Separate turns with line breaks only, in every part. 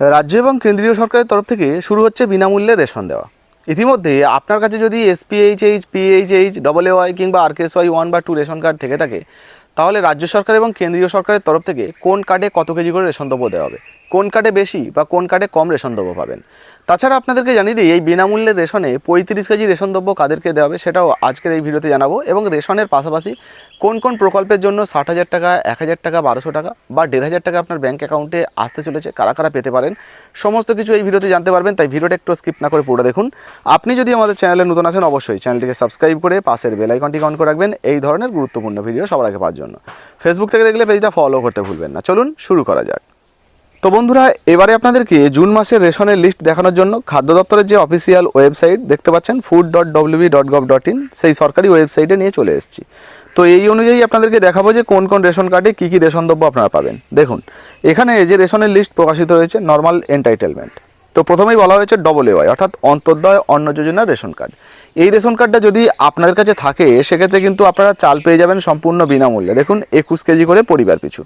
রাজ্য এবং কেন্দ্রীয় সরকারের তরফ থেকে শুরু হচ্ছে বিনামূল্যে রেশন দেওয়া। ইতিমধ্যে আপনার কাছে যদি এসপিএইচএইচ পিএইচএইচ ডবল ওয়াই কিংবা আর আরকেএসওয়াই ওয়ান বা টু রেশন কার্ড থেকে থাকে, তাহলে রাজ্য সরকার এবং কেন্দ্রীয় সরকারের তরফ থেকে কোন কার্ডে কত কেজি করে রেশন দ্রব্য দেওয়া হবে? কোন কার্ডে বেশি বা কোন কার্ডে কম রেশন দ্রব্য পাবেন? তাছাড়া আপনাদেরকে জানিয়ে দিই, এই বিনামূল্যের রেশনে পঁয়ত্রিশ কেজি রেশন দ্রব্য কাদেরকে দেওয়া হবে সেটাও আজকের এই ভিডিওতে জানাব এবং রেশনের পাশাপাশি কোন কোন প্রকল্পের জন্য ষাট হাজার টাকা, এক হাজার টাকা, বারোশো টাকা বা দেড় হাজার টাকা আপনার ব্যাঙ্ক অ্যাকাউন্টে আসতে চলেছে, কারা কারা পেতে পারেন, সমস্ত কিছু এই ভিডিওতে জানতে পারবেন, তাই ভিডিওটা একটু স্কিপ না করে পুরো দেখুন। আপনি যদি আমাদের চ্যানেলে নতুন আসেন অবশ্যই চ্যানেলটিকে সাবস্ক্রাইব করে পাশের বেল আইকনটি অন করে রাখবেন, এই ধরনের গুরুত্বপূর্ণ ভিডিও সবার আগে পাওয়ার জন্য। ফেসবুক থেকে দেখলে পেজটা ফলো করতে ভুলবেন না। চলুন শুরু করা যাক। তো বন্ধুরা, এবারে আপনাদেরকে জুন মাসের রেশনের লিস্ট দেখানোর জন্য খাদ্য দপ্তরের যে অফিসিয়াল ওয়েবসাইট দেখতে পাচ্ছেন food dot WB dot dot in সেই সরকারি ওয়েবসাইটে নিয়ে চলে এসেছি। তো এই অনুযায়ী আপনাদেরকে দেখাবো যে কোন কোন রেশন কার্ডে কী কী রেশন দ্রব্য আপনারা পাবেন। দেখুন, এখানে যে রেশনের লিস্ট প্রকাশিত হয়েছে নর্মাল এন্টাইটেলমেন্ট তো প্রথমেই বলা হয়েছে ডবল এওয়াই অর্থাৎ অন্তর্দয় অন্ন যোজনার রেশন কার্ড। এই রেশন কার্ডটা যদি আপনাদের কাছে থাকে, সেক্ষেত্রে কিন্তু আপনারা চাল পেয়ে যাবেন সম্পূর্ণ বিনামূল্যে। দেখুন, একুশ কেজি করে পরিবার পিছু।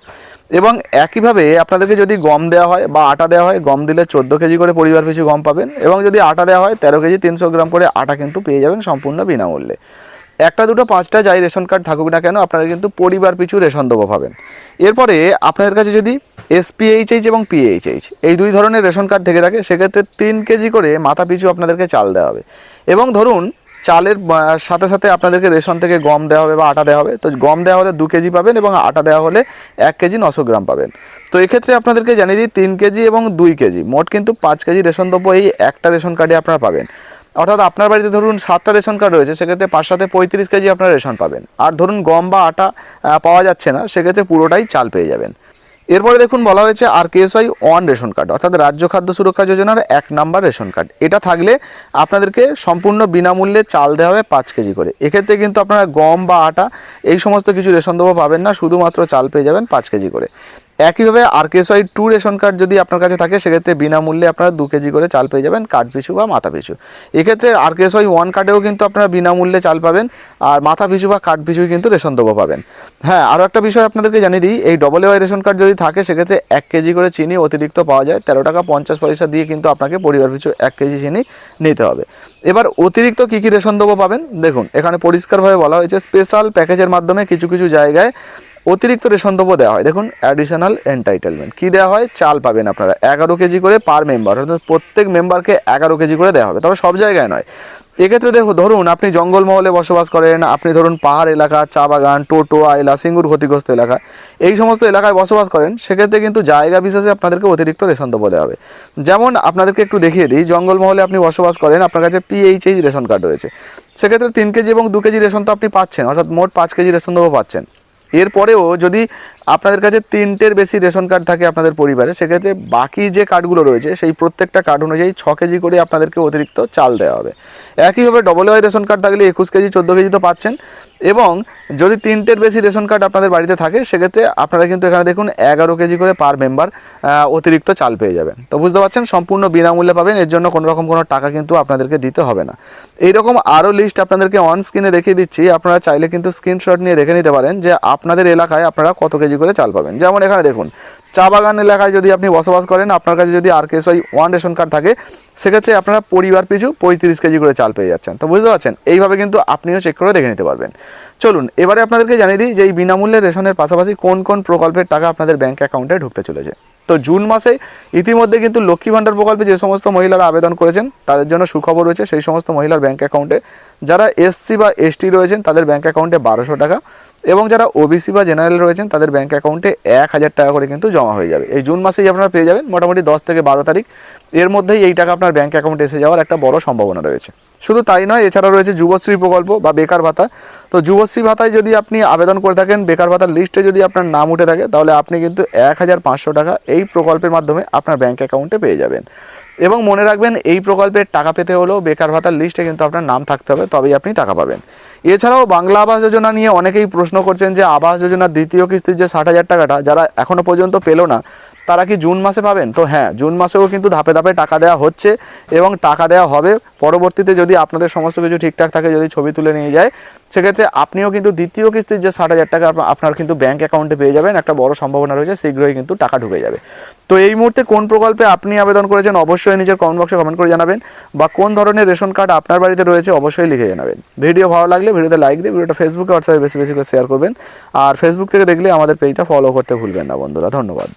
এবং একইভাবে আপনাদেরকে যদি গম দেওয়া হয় বা আটা দেওয়া হয়, গম দিলে চোদ্দ কেজি করে পরিবার পিছু গম পাবেন এবং যদি আটা দেওয়া হয়, তেরো কেজি তিনশো গ্রাম করে আটা কিন্তু পেয়ে যাবেন সম্পূর্ণ বিনামূল্যে। একটা দুটো পাঁচটা যাই রেশন কার্ড থাকুক না কেন, আপনারা কিন্তু পরিবার পিছু রেশন দেবো পাবেন। এরপরে আপনাদের কাছে যদি এসপিএইচএইচ এবং পিএইচএইচ এই দুই ধরনের রেশন কার্ড থেকে থাকে, সেক্ষেত্রে তিন কেজি করে মাথা পিছু আপনাদেরকে চাল দেওয়া হবে। এবং ধরুন চালের সাথে সাথে আপনাদেরকে রেশন থেকে গম দেওয়া হবে বা আটা দেওয়া হবে। তো গম দেওয়া হলে দু কেজি পাবেন এবং আটা দেওয়া হলে এক কেজি নশো গ্রাম পাবেন। তো এক্ষেত্রে আপনাদেরকে জানিয়ে দিই, তিন কেজি এবং দুই কেজি, মোট কিন্তু পাঁচ কেজি রেশন দ্রব্য এই একটা রেশন কার্ডে আপনারা পাবেন। অর্থাৎ আপনার বাড়িতে ধরুন সাতটা রেশন কার্ড রয়েছে, সেক্ষেত্রে পাঁচ সাথে পঁয়ত্রিশ কেজি আপনারা রেশন পাবেন। আর ধরুন গম বা আটা পাওয়া যাচ্ছে না, সেক্ষেত্রে পুরোটাই চাল পেয়ে যাবেন। এরপরে দেখুন বলা হয়েছে R KSY one ration card, অর্থাৎ রাজ্য খাদ্য সুরক্ষা যোজনার এক নাম্বার রেশন কার্ড। এটা থাকলে আপনাদেরকে সম্পূর্ণ বিনামূল্যে চাল দেওয়া হবে পাঁচ কেজি করে। এক্ষেত্রে কিন্তু আপনারা গম বা আটা এই সমস্ত কিছু রেশন দেবো পাবেন না, শুধুমাত্র চাল পেয়ে যাবেন পাঁচ কেজি করে। একইভাবে R KSY two ration card যদি আপনার কাছে থাকে, সেক্ষেত্রে বিনামূল্যে আপনারা দু কেজি করে চাল পেয়ে যাবেন কার্ড পিছু বা মাথা পিছু এক্ষেত্রে আর কেএসআই ওয়ান কার্ডেও কিন্তু আপনারা বিনামূল্যে চাল পাবেন, আর মাথা পিছু বা কার্ড পিছু কিন্তু রেশন দেবো পাবেন। হ্যাঁ আরও একটা বিষয় আপনাদেরকে জানিয়ে দিই, এই ডবল ওয়াই রেশন কার্ড যদি থাকে, সেক্ষেত্রে এক কেজি করে চিনি অতিরিক্ত পাওয়া যায়। তেরো টাকা পঞ্চাশ পয়সা দিয়ে কিন্তু আপনাকে পরিবার পিছু এক কেজি চিনি নিতে হবে। এবার অতিরিক্ত কী কী রেশন দেবো পাবেন? দেখুন, এখানে পরিষ্কারভাবে বলা হয়েছে স্পেশাল প্যাকেজের মাধ্যমে কিছু কিছু জায়গায় অতিরিক্ত রেশন দ্রব্য দেওয়া হয়। দেখুন অ্যাডিশনাল এন্টাইটেলমেন্ট কী দেওয়া হয়? চাল পাবেন আপনারা। এগারো কেজি করে পার মেম্বার অর্থাৎ প্রত্যেক মেম্বারকে এগারো কেজি করে দেওয়া হবে। তবে সব জায়গায় নয়। এক্ষেত্রে দেখুন, ধরুন আপনি জঙ্গলমহলে বসবাস করেন, আপনি ধরুন পাহাড় এলাকা, চা বাগান, টোটো আইলা সিঙ্গুর ক্ষতিগ্রস্ত এলাকা, এই সমস্ত এলাকায় বসবাস করেন, সেক্ষেত্রে কিন্তু জায়গা বিশেষে আপনাদেরকে অতিরিক্ত রেশন দ্রব্য দেওয়া হবে। যেমন আপনাদেরকে একটু দেখিয়ে দিই, জঙ্গলমহলে আপনি বসবাস করেন, আপনার কাছে পিএইচএইচ রেশন কার্ড রয়েছে। সেক্ষেত্রে তিন কেজি এবং দু কেজি রেশন তো আপনি পাচ্ছেন, অর্থাৎ মোট পাঁচ কেজি রেশন দ্রব্য পাচ্ছেন। এরপরেও যদি আপনাদের কাছে তিনটের বেশি রেশন কার্ড থাকে আপনাদের পরিবারে, সেক্ষেত্রে বাকি যে কার্ডগুলো রয়েছে, সেই প্রত্যেকটা কার্ড অনুযায়ী ছ কেজি করে আপনাদেরকে অতিরিক্ত চাল দেওয়া হবে। একইভাবে ডবল ওয়াই রেশন কার্ড থাকলে একুশ কেজি, চোদ্দ কেজি তো পাচ্ছেন। এবং যদি তিনটের বেশি রেশন কার্ড আপনাদের বাড়িতে থাকে, সেক্ষেত্রে আপনারা কিন্তু এখানে দেখুন এগারো কেজি করে পার মেম্বার অতিরিক্ত চাল পেয়ে যাবেন। তো বুঝতে পারছেন? সম্পূর্ণ বিনামূল্যে পাবেন, এর জন্য কোনো রকম কোনো টাকা কিন্তু আপনাদেরকে দিতে হবে না। এইরকম আরও লিস্ট আপনাদেরকে অন স্ক্রিনে দেখিয়ে দিচ্ছি। আপনারা চাইলে কিন্তু স্ক্রিনশট নিয়ে দেখে নিতে পারেন যে আপনাদের এলাকায় আপনারা কত কেজি করে চাল পাবেন। যেমন এখানে দেখুন চা বাগান এলাকায় যদি আপনি বসবাস করেন, আপনার কাছে যদি R KS one ration card থাকে, সেক্ষেত্রে আপনারা পরিবার পিছু পঁয়ত্রিশ কেজি করে চাল পেয়ে যাচ্ছেন। তো বুঝতে পারছেন? এইভাবে কিন্তু আপনিও চেক করে দেখে নিতে পারবেন। চলুন, এবারে আপনাদেরকে জানিয়ে দিই যে এই বিনামূল্যে রেশনের পাশাপাশি কোন কোন প্রকল্পের টাকা আপনাদের ব্যাঙ্ক অ্যাকাউন্টে ঢুকতে চলেছে। তো জুন মাসে ইতিমধ্যে কিন্তু লক্ষ্মী ভাণ্ডার প্রকল্পে যে সমস্ত মহিলারা আবেদন করেছেন, তাদের জন্য সুখবর রয়েছে, সেই সমস্ত মহিলার ব্যাঙ্ক অ্যাকাউন্টে যারা এসসি বা এসটি রয়েছেন, তাদের ব্যাঙ্ক অ্যাকাউন্টে বারোশো টাকা এবং যারা ওবিসি বা জেনারেল রয়েছেন, তাদের ব্যাঙ্ক অ্যাকাউন্টে এক হাজার টাকা করে কিন্তু জমা হয়ে যাবে। এই জুন মাসেই আপনারা পেয়ে যাবেন মোটামুটি দশ থেকে বারো তারিখ। এর মধ্যেই এই টাকা আপনার ব্যাঙ্ক অ্যাকাউন্টে এসে যাওয়ার একটা বড় সম্ভাবনা রয়েছে। শুধু তাই নয় এছাড়া রয়েছে যুবশ্রী প্রকল্প বা বেকার ভাতা। তো যুবশ্রী ভাতায় যদি আপনি আবেদন করে থাকেন, বেকার ভাতার লিস্টে যদি আপনার নাম উঠে থাকে, তাহলে আপনি কিন্তু এক হাজার পাঁচশো টাকা এই প্রকল্পের মাধ্যমে আপনার ব্যাঙ্ক অ্যাকাউন্টে পেয়ে যাবেন। এবং মনে রাখবেন, এই প্রকল্পের টাকা পেতে হলেও বেকার ভাতার লিস্টে কিন্তু আপনার নাম থাকতে হবে, তবেই আপনি টাকা পাবেন। এছাড়াও বাংলা আবাস যোজনা নিয়ে অনেকেই প্রশ্ন করছেন যে, আবাস যোজনার দ্বিতীয় কিস্তির যে ষাট হাজার টাকাটা, যারা এখনও পর্যন্ত পেল না, তারা কি জুন মাসে পাবেন? তো হ্যাঁ জুন মাসেও কিন্তু ধাপে ধাপে টাকা দেওয়া হচ্ছে এবং টাকা দেওয়া হবে। পরবর্তীতে যদি আপনাদের সমস্ত কিছু ঠিকঠাক থাকে, যদি ছবি তুলে নিয়ে যায় সেক্ষেত্রে আপনিও কিন্তু দ্বিতীয় কিস্তির যে ষাট হাজার টাকা আপনার কিন্তু ব্যাঙ্ক অ্যাকাউন্টে পেয়ে যাবেন, একটা বড় সম্ভাবনা রয়েছে, শীঘ্রই কিন্তু টাকা ঢুকে যাবে। তো এই মুহূর্তে কোন প্রকল্পে আপনি আবেদন করেছেন অবশ্যই নিজের কমেন্ট বক্সে কমেন্ট করে জানাবেন, বা কোন ধরনের রেশন কার্ড আপনার বাড়িতে রয়েছে অবশ্যই লিখে জানাবেন। ভিডিও ভালো লাগলে ভিডিওতে লাইক দিয়ে, ভিডিওটা ফেসবুকে হোয়াটসঅ্যাপে বেশি বেশি করে শেয়ার করবেন, আর ফেসবুক থেকে দেখলে আমাদের পেজটা ফলো করতে ভুলবেন না বন্ধুরা, ধন্যবাদ।